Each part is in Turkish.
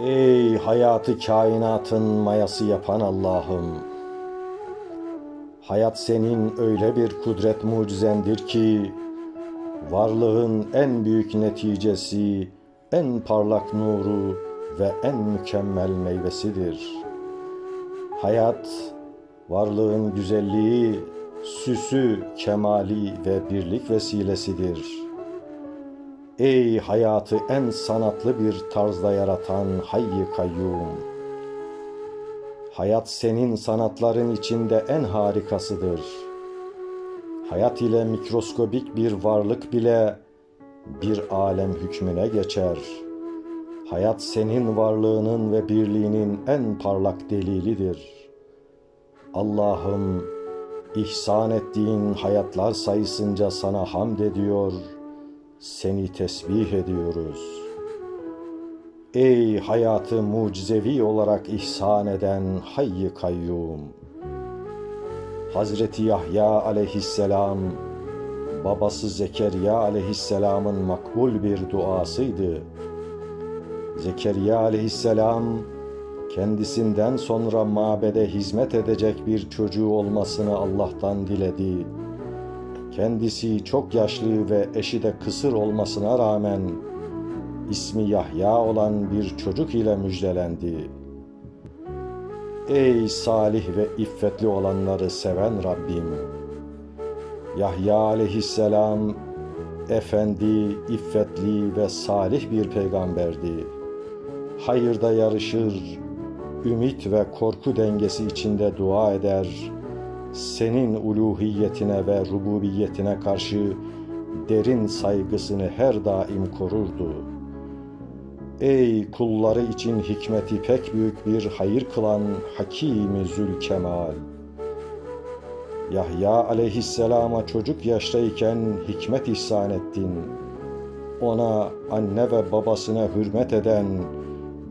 Ey hayatı kainatın mayası yapan Allah'ım! Hayat senin öyle bir kudret mucizendir ki, varlığın en büyük neticesi, en parlak nuru ve en mükemmel meyvesidir. Hayat, varlığın güzelliği, süsü, kemali ve birlik vesilesidir.'' Ey hayatı en sanatlı bir tarzda yaratan Hayy Kayyum! Hayat senin sanatların içinde en harikasıdır. Hayat ile mikroskobik bir varlık bile bir alem hükmüne geçer. Hayat senin varlığının ve birliğinin en parlak delilidir. Allah'ım ihsan ettiğin hayatlar sayısınca sana hamd ediyor.'' Seni tesbih ediyoruz. Ey hayatı mucizevi olarak ihsan eden Hayy Kayyum! Hazreti Yahya aleyhisselam, babası Zekeriya aleyhisselamın makbul bir duasıydı. Zekeriya aleyhisselam, kendisinden sonra mabede hizmet edecek bir çocuğu olmasını Allah'tan diledi kendisi çok yaşlı ve eşi de kısır olmasına rağmen ismi Yahya olan bir çocuk ile müjdelendi. Ey salih ve iffetli olanları seven Rabbim! Yahya aleyhisselam efendi, iffetli ve salih bir peygamberdi. Hayırda yarışır, ümit ve korku dengesi içinde dua eder, senin uluhiyetine ve rububiyetine karşı derin saygısını her daim korurdu. Ey kulları için hikmeti pek büyük bir hayır kılan Hakim-i Zülkemal! Yahya aleyhisselama çocuk yaştayken hikmet ihsan ettin. Ona anne ve babasına hürmet eden,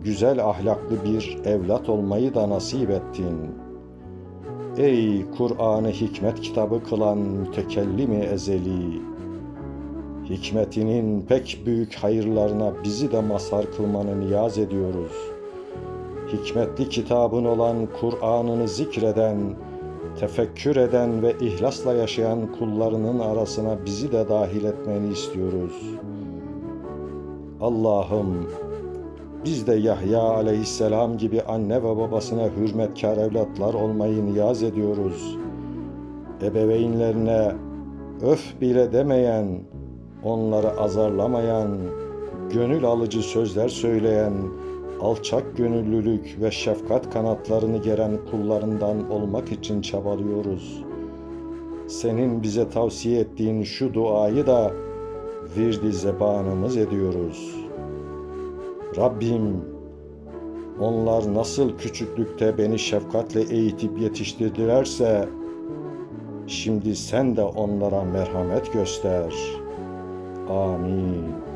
güzel ahlaklı bir evlat olmayı da nasip ettin.'' Ey Kur'an'ı hikmet kitabı kılan mütekellimi ezeli! Hikmetinin pek büyük hayırlarına bizi de mazhar kılmanı niyaz ediyoruz. Hikmetli kitabın olan Kur'an'ını zikreden, tefekkür eden ve ihlasla yaşayan kullarının arasına bizi de dahil etmeni istiyoruz. Allah'ım biz de Yahya aleyhisselam gibi anne ve babasına hürmetkar evlatlar olmayı niyaz ediyoruz. Ebeveynlerine öf bile demeyen, onları azarlamayan, gönül alıcı sözler söyleyen, alçak gönüllülük ve şefkat kanatlarını geren kullarından olmak için çabalıyoruz. Senin bize tavsiye ettiğin şu duayı da virdi zebanımız ediyoruz.'' Rabbim onlar nasıl küçüklükte beni şefkatle eğitip yetiştirdilerse şimdi sen de onlara merhamet göster. Amin.